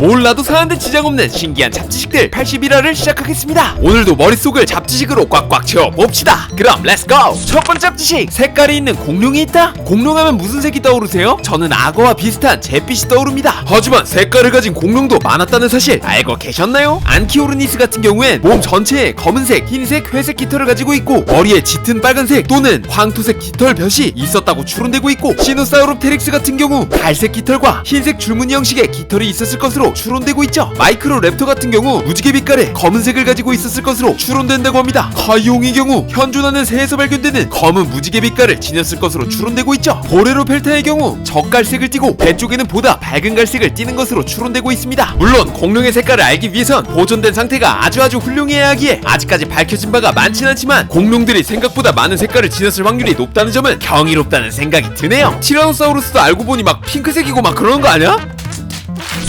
몰라도 사는데 지장 없는 신기한 잡지식들 81화를 시작하겠습니다. 오늘도 머릿속을 잡지식으로 꽉꽉 채워 봅시다. 그럼 렛츠고! 첫 번째 잡지식 색깔이 있는 공룡이 있다? 공룡하면 무슨 색이 떠오르세요? 저는 악어와 비슷한 잿빛이 떠오릅니다. 하지만 색깔을 가진 공룡도 많았다는 사실 알고 계셨나요? 안키오르니스 같은 경우엔 몸 전체에 검은색, 흰색, 회색 깃털을 가지고 있고 머리에 짙은 빨간색 또는 황토색 깃털 벼이 있었다고 추론되고 있고 시노사우롭테릭스 같은 경우 갈색 깃털과 흰색 줄무늬 형식의 깃털이 있었을 것으로 추론되고 있죠. 마이크로 랩터 같은 경우 무지개 빛깔의 검은색을 가지고 있었을 것으로 추론된다고 합니다. 카이용의 경우 현존하는 새에서 발견되는 검은 무지개 빛깔을 지녔을 것으로 추론되고 있죠. 보레로 펠타의 경우 적갈색을 띠고 배 쪽에는 보다 밝은 갈색을 띠는 것으로 추론되고 있습니다. 물론 공룡의 색깔을 알기 위해선 보존된 상태가 아주 아주 훌륭해야 하기에 아직까지 밝혀진 바가 많진 않지만 공룡들이 생각보다 많은 색깔을 지녔을 확률이 높다는 점은 경이롭다는 생각이 드네요. 티라노사우루스도 알고 보니 막 핑크색이고 막 그러는 거 아니야?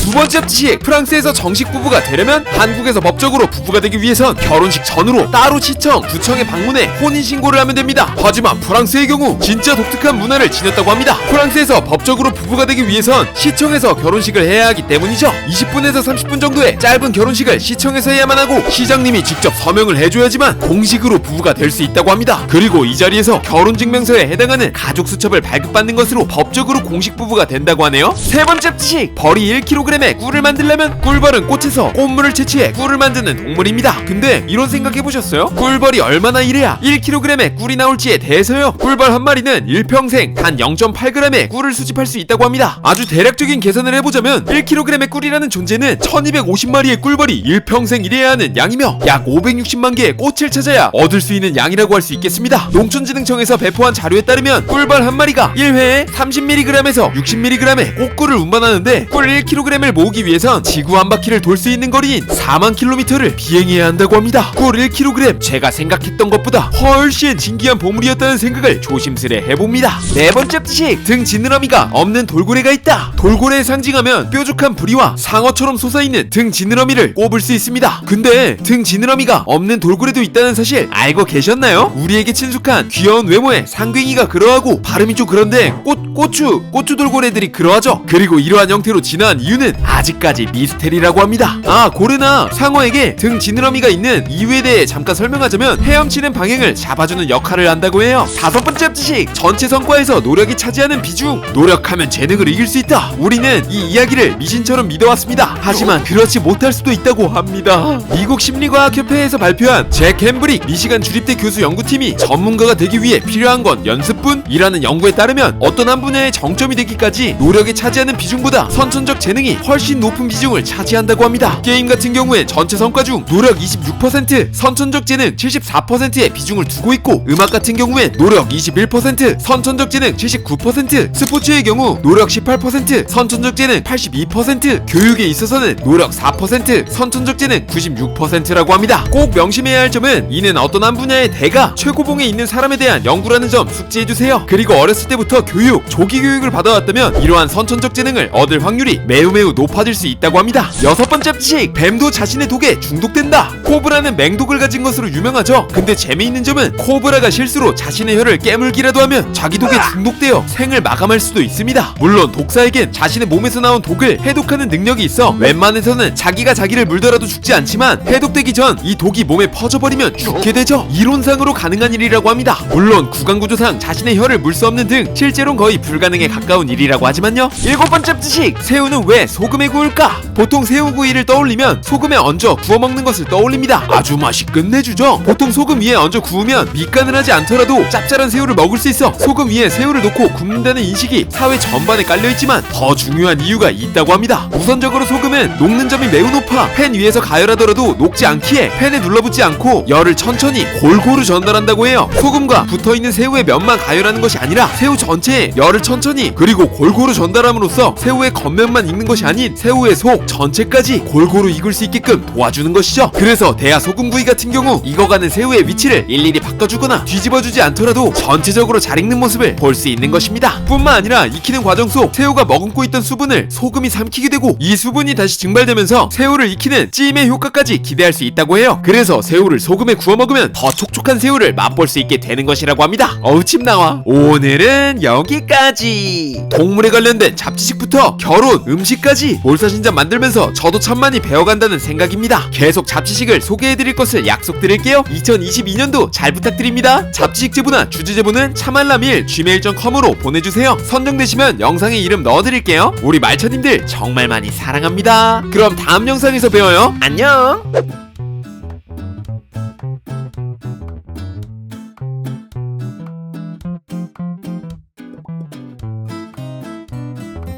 두 번째 합치식 프랑스에서 정식 부부가 되려면 한국에서 법적으로 부부가 되기 위해선 결혼식 전으로 따로 시청, 구청에 방문해 혼인 신고를 하면 됩니다. 하지만 프랑스의 경우 진짜 독특한 문화를 지녔다고 합니다. 프랑스에서 법적으로 부부가 되기 위해선 시청에서 결혼식을 해야 하기 때문이죠. 20분에서 30분 정도의 짧은 결혼식을 시청에서 해야만 하고 시장님이 직접 서명을 해줘야지만 공식으로 부부가 될 수 있다고 합니다. 그리고 이 자리에서 결혼 증명서에 해당하는 가족 수첩을 발급받는 것으로 법적으로 공식 부부가 된다고 하네요. 세 번째 합치식 벌이 1kg 의 꿀을 만들려면 꿀벌은 꽃에서 꽃물을 채취해 꿀을 만드는 동물입니다. 근데 이런 생각 해보셨어요? 꿀벌이 얼마나 일해야 1kg의 꿀이 나올지에 대해서요. 꿀벌 한 마리는 일평생 단 0.8g의 꿀을 수집할 수 있다고 합니다. 아주 대략적인 계산을 해보자면 1kg의 꿀이라는 존재는 1250마리의 꿀벌이 일평생 일해야 하는 양이며 약 560만 개의 꽃을 찾아야 얻을 수 있는 양이라고 할 수 있겠습니다. 농촌진흥청에서 배포한 자료에 따르면 꿀벌 한 마리가 1회에 30mg에서 60mg의 꽃꿀을 운반하는데 꿀 1kg 을 모으기 위해선 지구 한 바퀴를 돌 수 있는 거리인 4만 킬로미터를 비행해야 한다고 합니다. 꿀 1kg 제가 생각했던 것보다 훨씬 진기한 보물이었다는 생각을 조심스레 해봅니다. 네 번째 지식 등 지느러미가 없는 돌고래가 있다. 돌고래에 상징하면 뾰족한 부리와 상어처럼 솟아있는 등 지느러미를 꼽을 수 있습니다. 근데 등 지느러미가 없는 돌고래도 있다는 사실 알고 계셨나요? 우리에게 친숙한 귀여운 외모의 상괭이가 그러하고 발음이 좀 그런데 꽃 고추 고추 돌고래들이 그러하죠. 그리고 이러한 형태로 진화한 이유는 아직까지 미스테리라고 합니다. 아 고래나 상어에게 등 지느러미가 있는 이유에 대해 잠깐 설명하자면 헤엄치는 방향을 잡아주는 역할을 한다고 해요. 다섯 번째 지식 전체 성과에서 노력이 차지하는 비중 노력하면 재능을 이길 수 있다. 우리는 이 이야기를 미신처럼 믿어왔습니다. 하지만 그렇지 못할 수도 있다고 합니다. 미국 심리과학협회에서 발표한 잭 햄브릭 미시간 주립대 교수 연구팀이 전문가가 되기 위해 필요한 건 연습뿐이라는 연구에 따르면 어떤 한 분야의 정점이 되기까지 노력이 차지하는 비중보다 선천적 재능이 훨씬 높은 비중을 차지한다고 합니다. 게임 같은 경우엔 전체 성과 중 노력 26%, 선천적 재능 74%의 비중을 두고 있고 음악 같은 경우엔 노력 21%, 선천적 재능 79%, 스포츠의 경우 노력 18%, 선천적 재능 82%, 교육에 있어서는 노력 4%, 선천적 재능 96%라고 합니다. 꼭 명심해야 할 점은 이는 어떤 한 분야의 대가 최고봉에 있는 사람에 대한 연구라는 점 숙지해주세요. 그리고 어렸을 때부터 교육, 조기 교육을 받아왔다면 이러한 선천적 재능을 얻을 확률이 매우 매우 높아질 수 있다고 합니다. 여섯 번째 지식 뱀도 자신의 독에 중독된다. 코브라는 맹독을 가진 것으로 유명하죠. 근데 재미있는 점은 코브라가 실수로 자신의 혀를 깨물기라도 하면 자기 독에 중독되어 생을 마감할 수도 있습니다. 물론 독사에겐 자신의 몸에서 나온 독을 해독하는 능력이 있어 웬만해서는 자기가 자기를 물더라도 죽지 않지만 해독되기 전 이 독이 몸에 퍼져버리면 죽게 되죠. 이론상으로 가능한 일이라고 합니다. 물론 구강구조상 자신의 혀를 물 수 없는 등 실제로는 거의 불가능에 가까운 일이라고 하지만요. 일곱 번째 지식 새우는 왜 소 금에 구울까? 보통 새우구이를 떠올리면 소금에 얹어 구워 먹는 것을 떠올립니다. 아주 맛이 끝내주죠. 보통 소금 위에 얹어 구우면 밑간을 하지 않더라도 짭짤한 새우를 먹을 수 있어 소금 위에 새우를 놓고 굽는다는 인식이 사회 전반에 깔려 있지만 더 중요한 이유가 있다고 합니다. 우선적으로 소금은 녹는 점이 매우 높아 팬 위에서 가열하더라도 녹지 않기에 팬에 눌러붙지 않고 열을 천천히 골고루 전달한다고 해요. 소금과 붙어 있는 새우의 면만 가열하는 것이 아니라 새우 전체에 열을 천천히 그리고 골고루 전달함으로써 새우의 겉면만 익는 것이 아닌 새우의 속 전체까지 골고루 익을 수 있게끔 도와주는 것이죠. 그래서 대하 소금 구이 같은 경우 익어가는 새우의 위치를 일일이 바꿔주거나 뒤집어주지 않더라도 전체적으로 잘 익는 모습을 볼 수 있는 것입니다. 뿐만 아니라 익히는 과정 속 새우가 머금고 있던 수분을 소금이 삼키게 되고 이 수분이 다시 증발되면서 새우를 익히는 찜의 효과까지 기대할 수 있다고 해요. 그래서 새우를 소금에 구워 먹으면 더 촉촉한 새우를 맛볼 수 있게 되는 것이라고 합니다. 어우 침 나와. 오늘은 여기까지. 동물에 관련된 잡지식부터 결혼, 음식까지 잡 지식까지 몰사신잡 만들면서 저도 참 많이 배워간다는 생각입니다. 계속 잡지식을 소개해드릴 것을 약속드릴게요. 2022년도 잘 부탁드립니다. 잡지식 제보나 주제 제보는 참알라밀 gmail.com으로 보내주세요. 선정되시면 영상에 이름 넣어드릴게요. 우리 말처님들 정말 많이 사랑합니다. 그럼 다음 영상에서 배워요. 안녕.